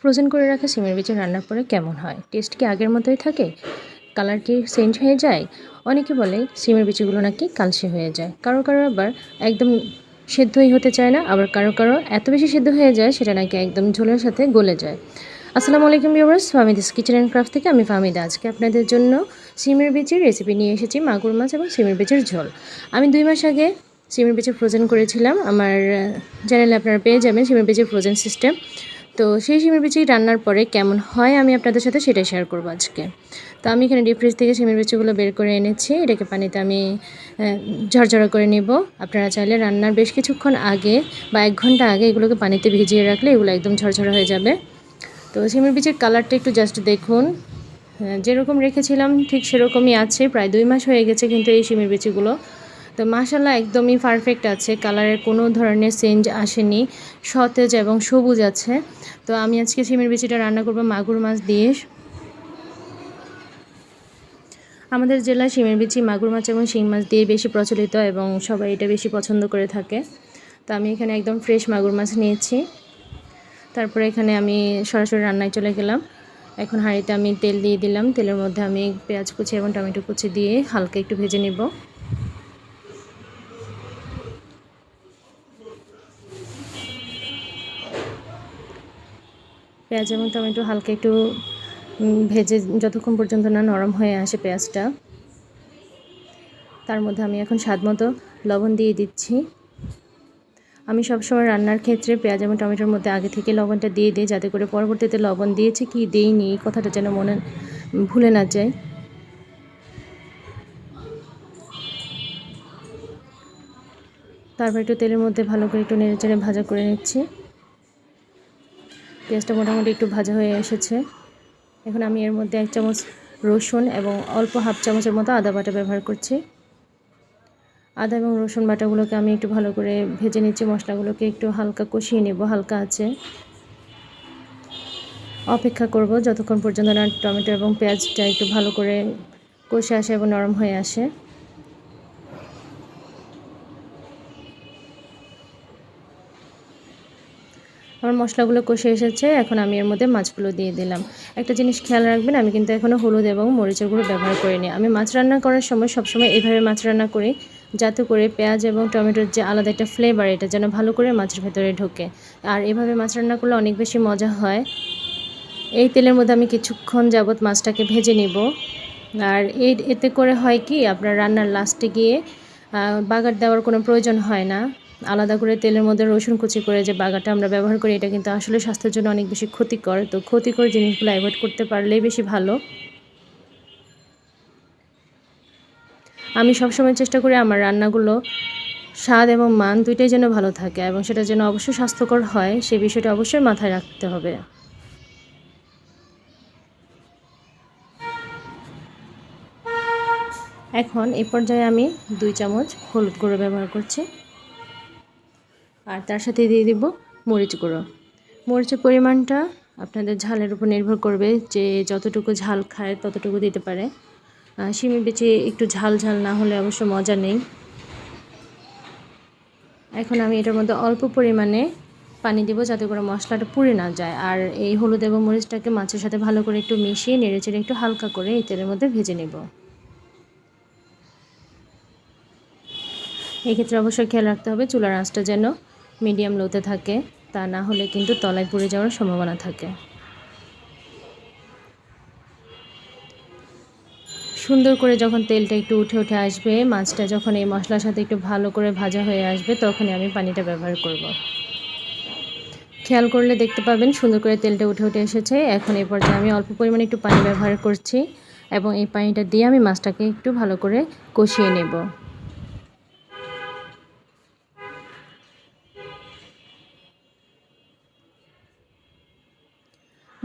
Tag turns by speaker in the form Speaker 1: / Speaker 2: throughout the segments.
Speaker 1: Frozen করে রাখা সিমের বিচি রান্নার পরে কেমন হয়? টেস্ট কি আগের মতোই থাকে? কালার কি চেঞ্জ হয়ে যায়? অনেকে বলে সিমের বিচিগুলো নাকি কালসে হয়ে যায়। কারও কারও আবার একদম সেদ্ধই হতে চায় না, আবার কারও কারও এত বেশি সেদ্ধ হয়ে যায় সেটা নাকি একদম ঝোলের সাথে গলে যায়। আসসালামু আলাইকুম viewers Famida's kitchen and craft থেকে আমি ফামিদা আজকে আপনাদের জন্য সিমের বিচির রেসিপি নিয়ে এসেছি মাগুর মাছ এবং সিমের বিচির ঝোল। আমি দুই মাস আগে সিমের বিচি ফ্রোজেন করেছিলাম। আমার চ্যানেলে আপনারা পেয়ে যাবেন সিমের বিচির ফ্রোজেন সিস্টেম তো সেই সিমের বিচি রান্নার পরে কেমন হয় আমি আপনাদের সাথে সেটাই শেয়ার করব আজকে। তো আমি এখানে ডিপ ফ্রিজ থেকে সিমের বিচিগুলো বের করে এনেছি। এটাকে পানিতে আমি ঝরঝরা করে নেব। আপনারা চাইলে রান্নার বেশ কিছুক্ষণ আগে বা এক ঘণ্টা আগে এগুলোকে পানিতে ভিজিয়ে রাখলে এগুলো একদম ঝরঝরা হয়ে যাবে। তো সিমের বিচির কালারটা একটু জাস্ট দেখুন। যেরকম রেখেছিলাম ঠিক সেরকমই আছে। প্রায় দুই মাস হয়ে গেছে কিন্তু এই সিমের বিচিগুলো তো মাসাল্লাহ একদমই পারফেক্ট আছে। কালারের কোনো ধরনের চেঞ্জ আসেনি। সতেজ এবং সবুজ আছে। তো আমি আজকে সিমের বিচিটা রান্না করব মাগুর মাছ দিয়ে। আমাদের জেলায় শিমের বিচি মাগুর মাছ এবং শিং মাছ দিয়ে বেশি প্রচলিত এবং সবাই এটা বেশি পছন্দ করে থাকে। তো আমি এখানে একদম ফ্রেশ মাগুর মাছ নিয়েছি। তারপরে এখানে আমি সরাসরি রান্নায় চলে গেলাম। এখন হাঁড়িতে আমি তেল দিয়ে দিলাম। তেলের মধ্যে আমি পেঁয়াজ কুচি এবং টমেটো কুচি দিয়ে হালকা একটু ভেজে নিব। পেঁয়াজ এবং টমেটো হালকা একটু ভেজে যতক্ষণ পর্যন্ত না নরম হয়ে আসে পেঁয়াজটা। তার মধ্যে আমি এখন স্বাদ মতো লবণ দিয়ে দিচ্ছি। আমি সবসময় রান্নার ক্ষেত্রে পেঁয়াজ এবং টমেটোর মধ্যে আগে থেকে লবণটা দিয়ে দিই, যাতে করে পরবর্তীতে লবণ দিয়েছি কি দিইনি, এই কথাটা যেন মনে, ভুলে না যায়। তারপর একটু তেলের মধ্যে ভালো করে একটু নেড়ে চেড়ে ভাজা করে নিচ্ছি। পেঁয়াজটা মোটামুটি একটু ভাজা হয়ে এসেছে। এখন আমি এর মধ্যে এক চামচ রসুন এবং অল্প হাফ চামচের মতো আদা বাটা ব্যবহার করছি। আদা এবং রসুন বাটাগুলোকে আমি একটু ভালো করে ভেজে নিচ্ছি, মশলাগুলোকে একটু হালকা কষিয়ে নেব, হালকা আছে। অপেক্ষা করব যতক্ষণ পর্যন্ত না টমেটো এবং পেঁয়াজটা একটু ভালো করে কষে আসে এবং নরম হয়ে আসে। মশলাগুলো কষে এসেছে, এখন আমি এর মধ্যে মাছগুলো দিয়ে দিলাম। একটা জিনিস খেয়াল রাখবেন, আমি কিন্তু এখনও হলুদ এবং মরিচের গুঁড়ো ব্যবহার করিনি। আমি মাছ রান্না করার সময় সবসময় এইভাবে মাছ রান্না করি, যাতে করে পেঁয়াজ এবং টমেটোর যে আলাদা একটা ফ্লেভার এটা যেন ভালো করে মাছের ভেতরে ঢোকে। আর এভাবে মাছ রান্না করলে অনেক বেশি মজা হয়। এই তেলের মধ্যে আমি কিছুক্ষণ যাবৎ মাছটাকে ভেজে নিব। আর এই এতে করে হয় কি, আপনার রান্নার লাস্টে গিয়ে বাগার দেওয়ার কোনো প্রয়োজন হয় না। আলাদা করে তেলের মধ্যে রসুন কুচি করে যে বাগাটা আমরা ব্যবহার করি, এটা কিন্তু আসলে স্বাস্থ্যের জন্য অনেক বেশি ক্ষতিকর। তো ক্ষতিকর জিনিসগুলো অ্যাভয়েড করতে পারলেই বেশি ভালো। আমি সবসময় চেষ্টা করি আমার রান্নাগুলো স্বাদ এবং মান দুইটাই যেন ভালো থাকে এবং সেটা যেন অবশ্যই স্বাস্থ্যকর হয়, সে বিষয়টা অবশ্যই মাথায় রাখতে হবে। এখন এ পর্যায়ে আমি দুই চামচ হলুদ গুঁড়ো ব্যবহার করছি। আর তার সাথে দিয়ে দিব মরিচ গুঁড়ো। মরিচের পরিমাণটা আপনাদের ঝালের উপর নির্ভর করবে যে যতটুকু ঝাল খায় ততটুকু দিতে পারে। শিমি বেচে একটু ঝাল ঝাল না হলে অবশ্য মজা নেই। এখন আমি এটার মধ্যে অল্প পরিমাণে পানি দেবো যাতে করে মশলাটা পুড়ে না যায়। আর এই হলুদ এবং মরিচটাকে মাছের সাথে ভালো করে একটু মিশিয়ে নেড়ে চেড়ে একটু হালকা করে এই তেলের মধ্যে ভেজে নেব। এক্ষেত্রে অবশ্যই খেয়াল রাখতে হবে চুলার আঁচটা যেন মিডিয়াম লোতে থাকে, তা না হলে কিন্তু তলায় পুড়ে যাওয়ার সম্ভাবনা থাকে। সুন্দর করে যখন তেলটা একটু উঠে উঠে আসবে, মাছটা যখন এই মশলার সাথে একটু ভালো করে ভাজা হয়ে আসবে, তখনই আমি পানিটা ব্যবহার করব। খেয়াল করলে দেখতে পাবেন, সুন্দর করে তেলটা উঠে উঠে এসেছে। এখন এই পর্যায়ে আমি অল্প পরিমাণে একটু পানি ব্যবহার করছি এবং এই পানিটা দিয়ে আমি মাছটাকে একটু ভালো করে কষিয়ে নেব।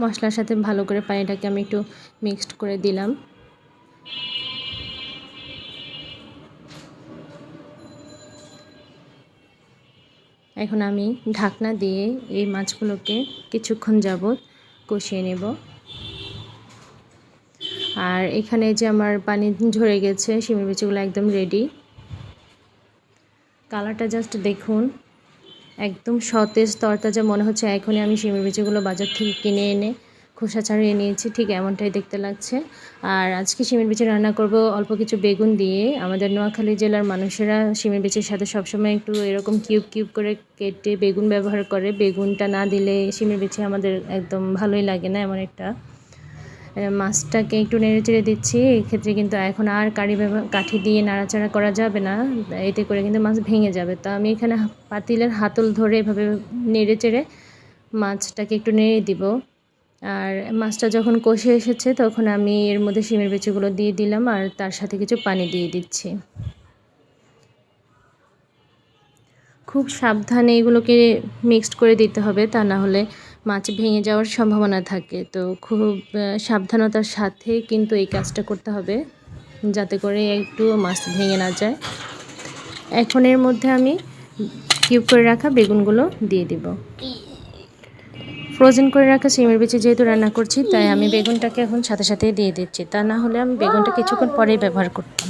Speaker 1: মশলার সাথে ভালো করে পানিটাকে আমি একটু মিক্সড করে দিলাম। এখন আমি ঢাকনা দিয়ে এই মাছগুলোকে কিছুক্ষণ যাবৎ কষিয়ে নেব। আর এখানে যে আমার পানি ঝরে গেছে, শিমের বিচিগুলো একদম রেডি কালারটা জাস্ট দেখুন। একদম সতেজ তরতাজা মনে হচ্ছে। এখনই আমি শিমের বিচিগুলো বাজার থেকে কিনে এনে খোসা ছাড়িয়ে নিয়েছি, ঠিক এমনটাই দেখতে লাগছে। আর আজকে শিমের বিচি রান্না করব অল্প কিছু বেগুন দিয়ে। আমাদের নোয়াখালী জেলার মানুষেরা শিমের বিচির সাথে সবসময় একটু এরকম কিউব কিউব করে কেটে বেগুন ব্যবহার করে। বেগুনটা না দিলে শিমের বিচি আমাদের একদম ভালোই লাগে না এমন একটা মাছটাকে একটু নেড়ে চেড়ে দিচ্ছি। এক্ষেত্রে কিন্তু এখন আর ব্যবহার কাঠি দিয়ে নাড়াচাড়া করা যাবে না। এতে করে কিন্তু মাছ ভেঙে যাবে। তো আমি এখানে পাতিলের হাতল ধরে এভাবে নেড়ে চেড়ে মাছটাকে একটু নেড়ে দিব। আর মাছটা যখন কষে এসেছে তখন আমি এর মধ্যে শিমের বেচিগুলো দিয়ে দিলাম আর তার সাথে কিছু পানি দিয়ে দিচ্ছি। খুব সাবধানে এগুলোকে মিক্সড করে দিতে হবে। তা না হলে মাছ ভেঙে যাওয়ার সম্ভাবনা থাকে। তো খুব সাবধানতার সাথে কিন্তু এই কাজটা করতে হবে, যাতে করে একটু মাছ ভেঙে না যায়। এখন এর মধ্যে আমি কিউব করে রাখা বেগুনগুলো দিয়ে দিব। ফ্রোজেন করে রাখা সিমের বিচি যেহেতু রান্না করছি, তাই আমি বেগুনটাকে এখন সাথে সাথেই দিয়ে দিচ্ছি। তা না হলে আমি বেগুনটা কিছুক্ষণ পরেই ব্যবহার করতাম।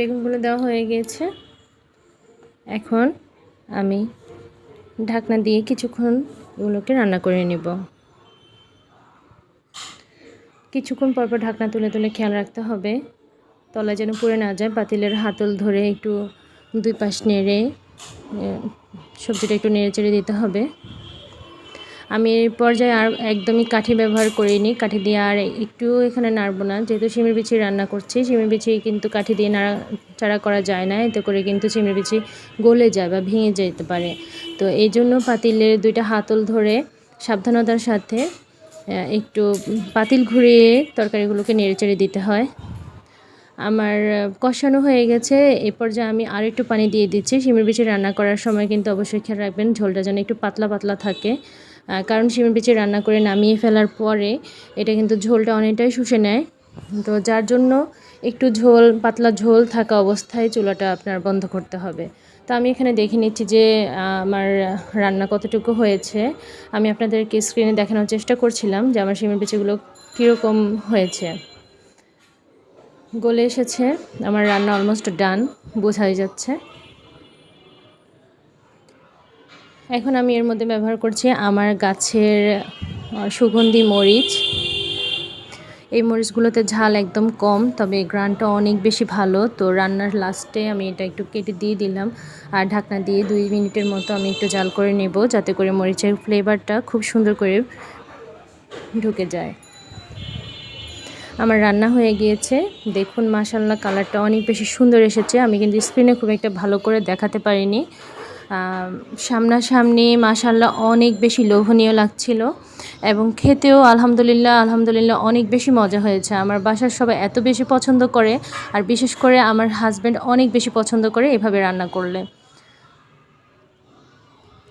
Speaker 1: বেগুনগুলো দেওয়া হয়ে গিয়েছে এখন আমি ঢাকনা দিয়ে কিছুক্ষণ এগুলোকে রান্না করে নেব। কিছুক্ষণ পরপর ঢাকনা তুলে তুলে খেয়াল রাখতে হবে। তলা যেন পুড়ে না যায়, পাতিলের হাতল ধরে একটু দুই পাশ নেড়ে সবজিটা একটু নেড়ে চেড়ে দিতে হবে। আমি এই পর্যায়ে আর একদমই কাঠি ব্যবহার করিনি। কাঠি দিয়ে আর একটু এখানে নাড়বো না। যেহেতু শিমের বিচি রান্না করছি, শিমের বিচি কিন্তু কাঠি দিয়ে নাড়া, চাড়া করা যায় না। এতে করে কিন্তু শিমের বিচি গলে যায় বা ভেঙে যেতে পারে। তো এই জন্য পাতিলের দুইটা হাতল ধরে সাবধানতার সাথে একটু পাতিল ঘুরিয়ে তরকারিগুলোকে নেড়েচেড়ে দিতে হয়। আমার কষানো হয়ে গেছে। এ পর্যায়ে আমি আর একটু পানি দিয়ে দিচ্ছি। শিমের বিচি রান্না করার সময় কিন্তু অবশ্যই খেয়াল রাখবেন, ঝোলটা যেন একটু পাতলা পাতলা থাকে। কারণ শিমের বিচি রান্না করে নামিয়ে ফেলার পরে এটা কিন্তু ঝোলটা অনেকটাই শুষে নেয়। তো যার জন্য একটু ঝোল, পাতলা ঝোল থাকা অবস্থায় চুলাটা আপনার বন্ধ করতে হবে। তো আমি এখানে দেখে নিচ্ছি যে আমার রান্না কতটুকু হয়েছে। আমি আপনাদেরকে স্ক্রিনে দেখানোর চেষ্টা করছিলাম যে আমার শিমের বিচিগুলো কীরকম হয়েছে। গলে এসেছে, আমার রান্না অলমোস্ট ডান বোঝাই যাচ্ছে। এখন আমি এর মধ্যে ব্যবহার করছি আমার গাছের সুগন্ধি মরিচ। এই মরিচগুলোতে ঝাল একদম কম, তবে গ্রানটা অনেক বেশি ভালো। তো রান্নার লাস্টে আমি এটা একটু কেটে দিয়ে দিলাম। আর ঢাকনা দিয়ে দুই মিনিটের মতো আমি একটু জাল করে নেব, যাতে করে মরিচের ফ্লেভারটা খুব সুন্দর করে ঢুকে যায়। আমার রান্না হয়ে গিয়েছে। দেখুন মাসাল্লাহ কালারটা অনেক বেশি সুন্দর এসেছে। আমি কিন্তু স্ক্রিনে খুব একটা ভালো করে দেখাতে পারিনি। সামনাসামনি মাসাল্লাহ অনেক বেশি লোভনীয় লাগছিল এবং খেতেও আলহামদুলিল্লাহ আলহামদুলিল্লাহ অনেক বেশি মজা হয়েছে। আমার বাসার সবাই এত বেশি পছন্দ করে আর বিশেষ করে আমার হাজব্যান্ড অনেক বেশি পছন্দ করে এভাবে রান্না করলে।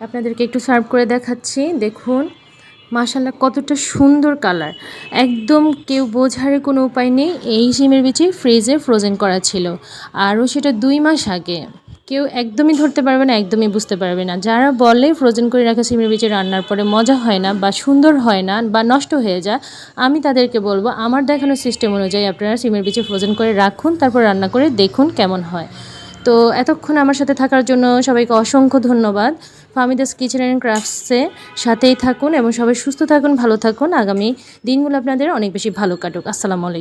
Speaker 1: আপনাদেরকে একটু সার্ভ করে দেখাচ্ছি। দেখুন মাশাল্লাহ কতটা সুন্দর কালার একদম কেউ বোঝার কোনো উপায় নেই। এই সিমের বিচি ফ্রিজে ফ্রোজেন করা ছিল। আরও সেটা দুই মাস আগে। কেউ একদমই ধরতে পারবে না, একদমই বুঝতে পারবে না। যারা বলে ফ্রোজেন করে রাখা সিমের বিচি রান্নার পরে মজা হয় না বা সুন্দর হয় না বা নষ্ট হয়ে যায়, আমি তাদেরকে বলব, আমার দেখানো সিস্টেম অনুযায়ী আপনারা সিমের বিচি ফ্রোজেন করে রাখুন, তারপর রান্না করে দেখুন কেমন হয়। তো এতক্ষণ আমার সাথে থাকার জন্য সবাইকে অসংখ্য ধন্যবাদ। ফামিদাস কিচেন অ্যান্ড ক্রাফটসে সাথেই থাকুন এবং সবাই সুস্থ থাকুন, ভালো থাকুন। আগামী দিনগুলো আপনাদের অনেক বেশি ভালো কাটুক। আসসালামু আলাইকুম।